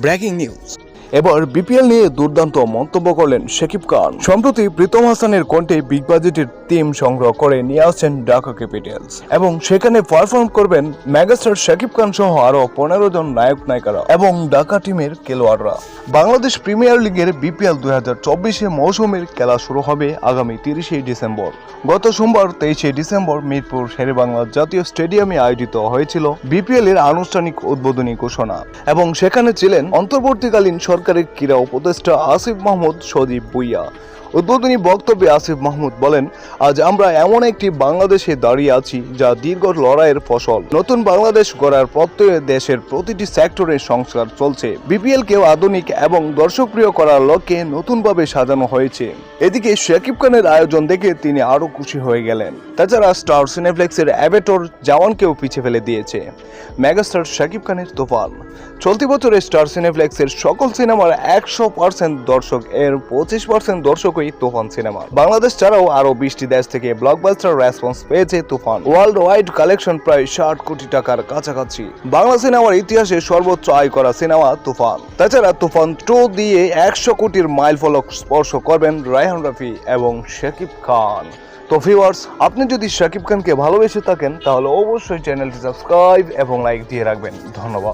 Breaking news এবার BPL নিয়ে দুর্দান্ত মন্তব্য করলেন শাকিব খান। সম্প্রতি প্রীতম হাসানের কণ্ঠে বিগ বাজেটের টিম সংগ্রহ করে নিয়ে আসছেন ঢাকা ক্যাপিটালস এবং সেখানে পারফর্ম করবেন মেগাস্টার শাকিব খান সহ আরও পনেরো জন নায়ক নায়িকারা এবং ঢাকা টিমের খেলোয়াড়রা। বাংলাদেশ প্রিমিয়ার লিগের বিপিএল দুই হাজার চব্বিশে মৌসুমের খেলা শুরু হবে আগামী তিরিশে ডিসেম্বর। গত সোমবার তেইশে ডিসেম্বর মিরপুর শেরেবাংলা জাতীয় স্টেডিয়ামে আয়োজিত হয়েছিল বিপিএল এর আনুষ্ঠানিক উদ্বোধনী ঘোষণা এবং সেখানে ছিলেন অন্তর্বর্তীকালীন সরকারের ক্রীড়া উপদেষ্টা আসিফ মাহমুদ সজীব ভুইয়া। উদ্বোধনী বক্তব্যে আসিফ মাহমুদ বলেন, আজ আমরা এমন একটি বাংলাদেশে দাঁড়িয়ে আছি যা দীর্ঘ লড়াইয়ের ফসল। নতুন বাংলাদেশ গড়ার প্রত্যয়ে দেশের প্রতিটি সেক্টরে সংস্কার চলছে। বিপিএল কেও আধুনিক এবং দর্শকপ্রিয় করার লক্ষ্যে নতুনভাবে সাজানো হয়েছে। এদিকে শাকিব খানের আয়োজন দেখে তিনি আরও খুশি হয়ে গেলেন। তাছাড়া স্টার সিনেফ্লেক্সের অ্যাবেটর জওয়ানকেও পিছিয়ে ফেলে দিয়েছে। মেগাস্টার শাকিব খানের তোফান। চলতি বছরে স্টার সিনেফ্লেক্সের সকল সিনেমার একশো পার্সেন্ট দর্শক এর পঁচিশ পার্সেন্ট দর্শকই তুফান সিনেমা। বাংলাদেশ ছাড়াও আরও বিশটি দেশ থেকে ব্লকবাস্টার রেসপন্স পেয়েছে তুফান। ওয়ার্ল্ড ওয়াইড কালেকশন প্রায় ষাট কোটি টাকার কাছাকাছি। বাংলা সিনেমার ইতিহাসে সর্বোচ্চ আয় করা সিনেমা তুফান। তাছাড়া তুফান টু দিয়ে একশো কোটির মাইল ফলক স্পর্শ করবেন রায়হান রাফি এবং শাকিব খান। তো ভিউয়ার্স আপনি যদি শাকিব খানকে ভালোবেসে থাকেন, তাহলে অবশ্যই চ্যানেলটি সাবস্ক্রাইব এবং লাইক দিয়ে রাখবেন। ধন্যবাদ।